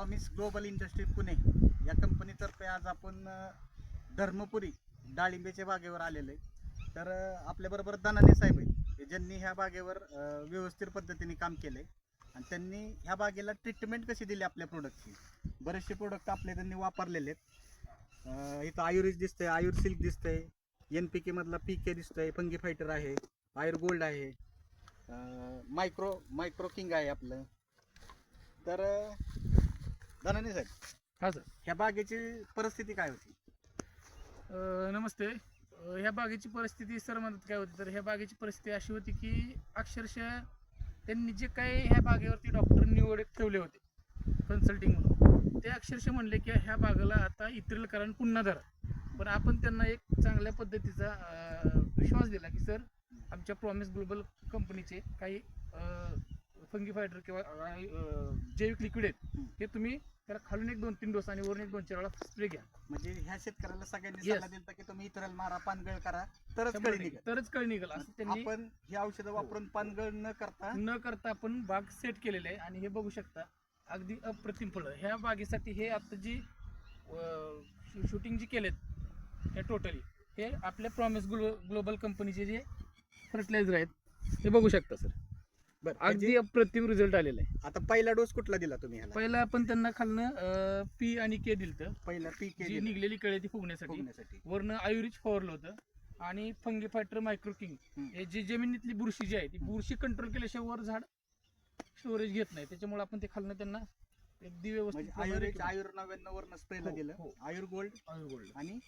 Promise global industry Pune या कंपनीतर्फे आज आपण धर्मपुरी डाळिंबेच्या बागेवर आलेलो आहे. तर आपल्याबरोबर दनाने साहेब आहेत. ज्यांनी ह्या बागेवर व्यवस्थित पद्धतीने काम केलंय. आणि त्यांनी ह्या बागेला ट्रीटमेंट कशी दिली आपल्या प्रोडक्टची बरेचसे प्रोडक्ट आपले त्यांनी वापरलेले आहेत. इथं आयुर्वेद दिसतंय आयुर सिल्क दिसतंय एन पी के मधला पी के दिसतंय फंगी फायटर आहे आयुर गोल्ड आहे मायक्रो मायक्रो किंग आहे आपलं. तर धनाने साहेब. हा सर. ह्या बागेची परिस्थिती काय होती? अ, नमस्ते. अ, ह्या बागेची परिस्थिती सर म्हणत काय होती? तर ह्या बागेची परिस्थिती अशी होती की अक्षरशः त्यांनी जे काही ह्या बागेवरती डॉक्टर निवड ठेवले होते कन्सल्टिंग म्हणून. ते अक्षरशः म्हणले की ह्या बागेला आता इतरेल कारण पुन्हा धरा. पण आपण त्यांना एक चांगल्या पद्धतीचा अ, विश्वास दिला की सर आमच्या प्रॉमिस ग्लोबल कंपनीचे काही फंगी फायटर किंवा अ, जैविक लिक्विड आहेत. हे तुम्ही त्याला खालून एक दोन तीन डोस आणि वरून एक दोन चार वेळा स्प्रे घ्या म्हणजे ह्या शेतकऱ्याला सगळ्यांनी Yes. सल्ला दिला की तुम्ही इतरांना मारा पानगळ करा तरच शंभर कळी टक्के. निघेल तरच कळ निघाल असं त्यांनी आपण ही औषधं वापरून पानगळ न करता न करता आपण बाग सेट केलेले आहे आणि हे बघू शकता अगदी अप्रतिम फळं ह्या बागेसाठी हे आता जी शूटिंग जी केलेत हे टोटली हे आपल्या प्रॉमिस ग्लो ग्लोबल कंपनीचे जे फर्टिलायझर आहेत हे बघू शकता सर बरं अगदी म्हणजे अप्रतिम रिझल्ट आलेला आहे आता पहिला डोस कुठला दिला तुम्ही ह्याला पहिला आपण त्यांना खालनं पी आणि के दिलं पहिला पी के जी निघलेली कळे ती फुगण्यासाठी फुगण्यासाठी वरनं आयुर्वेज फवारलं होतं आणि फंगी फायटर मायक्रो किंग हम्म. हे जी जमिनीतली बुरशी जी आहे ती हम्म. बुरशी कंट्रोल केल्याशिवाय वर झाड स्टोरेज घेत नाही त्याच्यामुळे आपण ते खालनं त्यांना अगदी व्यवस्थित म्हणजे प्रमाणे आयुर्वेद केलं. आयुर नव्याण्णव वरनं स्प्रेला हो, दिलं हो. आयुर गोल्ड आयुर्गोल्ड. आणि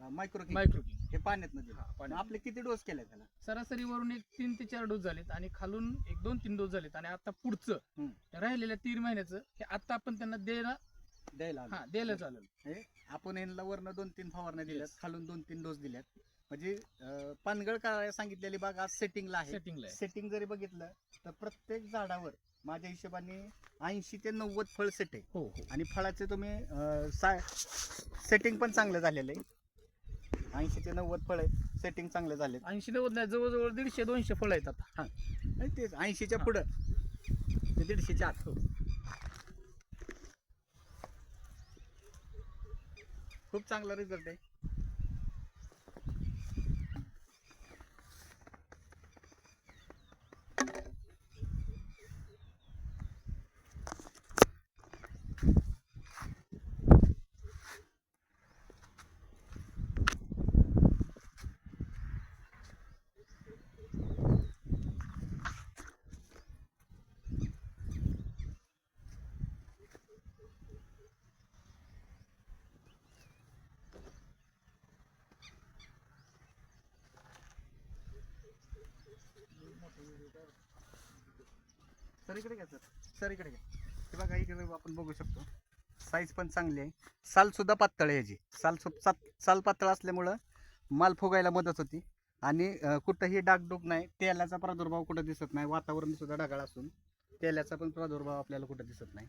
मायक्रो मायक्रो किंग हे पाण्यात. आपले किती डोस केले त्याला? सरासरी वरून एक तीन ते चार डोस झालेत आणि खालून एक दोन तीन डोस झालेत. आणि आता पुढचं. राहिलेल्या तीन महिन्याचं हे आता आपण त्यांना द्यायला द्यायला. हा द्यायला चालेल. आपण यांना वरनं दोन तीन फवारण्या दिल्यात. खालून दोन तीन डोस दिल्यात. म्हणजे पानगळ करायला सांगितलेली बाग आज सेटिंगला आहे. सेटिंगला सेटिंग जरी बघितलं तर प्रत्येक झाडावर माझ्या हिशोबाने ऐंशी ते नव्वद फळ सेट आहे. हो हो. आणि फळाचे तुम्ही सेटिंग पण चांगलं झालेलं आहे. ऐंशी ते नव्वद फळ आहेत. सेटिंग चांगलं झाले ऐंशी नव्वद नाही जवळजवळ दीडशे दोनशे फळ आहेत आता. तेच ऐंशीच्या हा. पुढं. ते दीडशेच्या आत. हो. खूप चांगला रिझल्ट आहे. सर इकडे घ्या सर. सर इकडे घ्या. हे बघा इकडे आपण बघू शकतो. साईज पण चांगली आहे. सालसुद्धा पातळ आहे याची. साल सु साल पातळ असल्यामुळं माल फुगायला मदत होती. आणि कुठंही डागडुग नाही तेलाचा प्रादुर्भाव कुठं दिसत नाही. वातावरण सुद्धा ढगाळ असून तेलाचा पण प्रादुर्भाव आपल्याला कुठं दिसत नाही.